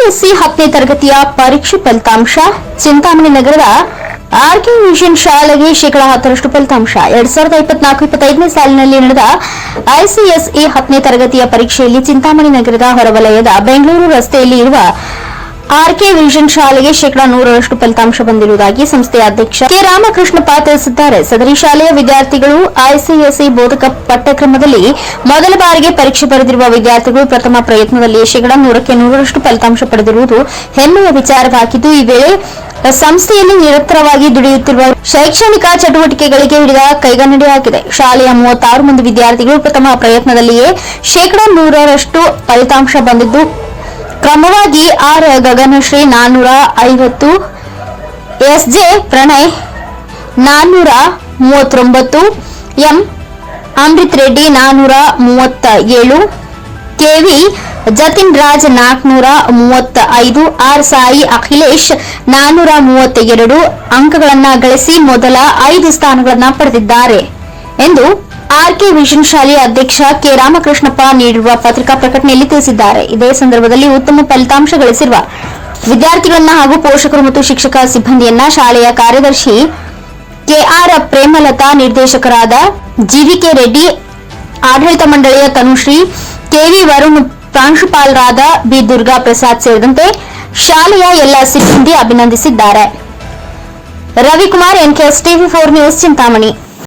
ICSE ಹತ್ತನೇ ತರಗತಿಯ ಪರೀಕ್ಷೆ ಫಲಿತಾಂಶ, ಚಿಂತಾಮಣಿ ನಗರದ ಆರ್ಕೆ ಮಿಷನ್ ಶಾಲೆಗೆ ಶೇಕಡಾ ಹತ್ತರಷ್ಟು ಫಲಿತಾಂಶ. ಎರಡ್ ಸಾವಿರದ ಇಪ್ಪತ್ನಾಲ್ಕು ಇಪ್ಪತ್ತೈದನೇ ಸಾಲಿನಲ್ಲಿ ನಡೆದ ಐಸಿಎಸ್ಇ ಹತ್ತನೇ ತರಗತಿಯ ಪರೀಕ್ಷೆಯಲ್ಲಿ ಚಿಂತಾಮಣಿ ನಗರದ ಹೊರವಲಯದ ಬೆಂಗಳೂರು ರಸ್ತೆಯಲ್ಲಿ ಇರುವ ಆರ್ಕೆ ವಿಷನ್ ಶಾಲೆಗೆ ಶೇಕಡಾ ನೂರರಷ್ಟು ಫಲಿತಾಂಶ ಬಂದಿರುವುದಾಗಿ ಸಂಸ್ಥೆಯ ಅಧ್ಯಕ್ಷ ಕೆ. ರಾಮಕೃಷ್ಣಪ್ಪ ತಿಳಿಸಿದ್ದಾರೆ ಸದರಿ ಶಾಲೆಯ ವಿದ್ಯಾರ್ಥಿಗಳು ಐಸಿಎಸ್ಇ ಬೋಧಕ ಪಠ್ಯಕ್ರಮದಲ್ಲಿ ಮೊದಲ ಬಾರಿಗೆ ಪರೀಕ್ಷೆ ಬರೆದಿರುವ ವಿದ್ಯಾರ್ಥಿಗಳು ಪ್ರಥಮ ಪ್ರಯತ್ನದಲ್ಲಿ ಶೇಕಡಾ ನೂರಕ್ಕೆ ನೂರರಷ್ಟು ಫಲಿತಾಂಶ ಪಡೆದಿರುವುದು ಹೆಮ್ಮೆಯ ವಿಚಾರವಾಗಿದ್ದು, ಈ ವೇಳೆ ಸಂಸ್ಥೆಯಲ್ಲಿ ನಿರಂತರವಾಗಿ ದುಡಿಯುತ್ತಿರುವ ಶೈಕ್ಷಣಿಕ ಚಟುವಟಿಕೆಗಳಿಗೆ ಹಿಡಿದ ಕೈಗನ್ನಡಿಯಾಗಿದೆ ಶಾಲೆಯ ಮೂವತ್ತಾರು ಮಂದಿ ವಿದ್ಯಾರ್ಥಿಗಳು ಪ್ರಥಮ ಪ್ರಯತ್ನದಲ್ಲಿಯೇ ಶೇಕಡಾ ನೂರರಷ್ಟು ಫಲಿತಾಂಶ ಬಂದಿದ್ದು ಕ್ರಮವಾಗಿ ಆರ್ ಗಗನಶ್ರೀ ನಾನ್ನೂರ ಐವತ್ತು, ಎಸ್ ಜೆ ಪ್ರಣಯ್ ನಾನ್ನೂರ ಮೂವತ್ತೊಂಬತ್ತು, ಎಂ ಅಮೃತ್ ರೆಡ್ಡಿ ನಾನ್ನೂರ ಮೂವತ್ತ ಏಳು ಕೆವಿ ಜತಿನ್ ರಾಜ್ ನಾಲ್ಕುನೂರ ಮೂವತ್ತ ಐದು, ಆರ್ ಸಾಯಿ ಅಖಿಲೇಶ್ ನಾನ್ನೂರ ಮೂವತ್ತ ಎರಡು ಅಂಕಗಳನ್ನು ಗಳಿಸಿ ಮೊದಲ ಐದು ಸ್ಥಾನಗಳನ್ನು ಪಡೆದಿದ್ದಾರೆ ಎಂದು ಆರ್ಕೆ ವಿಷನ್ ಶಾಲೆಯ ಅಧ್ಯಕ್ಷ ಕೆ ರಾಮಕೃಷ್ಣಪ್ಪ ನೀಡಿರುವ ಪತ್ರಿಕಾ ಪ್ರಕಟಣೆಯಲ್ಲಿ ತಿಳಿಸಿದ್ದಾರೆ. ಇದೇ ಸಂದರ್ಭದಲ್ಲಿ ಉತ್ತಮ ಫಲಿತಾಂಶ ಗಳಿಸಿರುವ ವಿದ್ಯಾರ್ಥಿಗಳನ್ನ ಹಾಗೂ ಪೋಷಕರು ಮತ್ತು ಶಿಕ್ಷಕ ಸಿಬ್ಬಂದಿಯನ್ನ ಶಾಲೆಯ ಕಾರ್ಯದರ್ಶಿ ಕೆಆರ್ ಪ್ರೇಮಲತಾ, ನಿರ್ದೇಶಕರಾದ ಜಿವಿಕೆ ರೆಡ್ಡಿ, ಆಡಳಿತ ಮಂಡಳಿಯ ತನುಶ್ರೀ, ಕೆವಿ ವರುಣ್, ಪ್ರಾಂಶುಪಾಲರಾದ ಬಿ ದುರ್ಗಾ ಪ್ರಸಾದ್ ಸೇರಿದಂತೆ ಶಾಲೆಯ ಎಲ್ಲ ಸಿಬ್ಬಂದಿ ಅಭಿನಂದಿಸಿದ್ದಾರೆ. Ravikumar NKS TV four news Chintamani.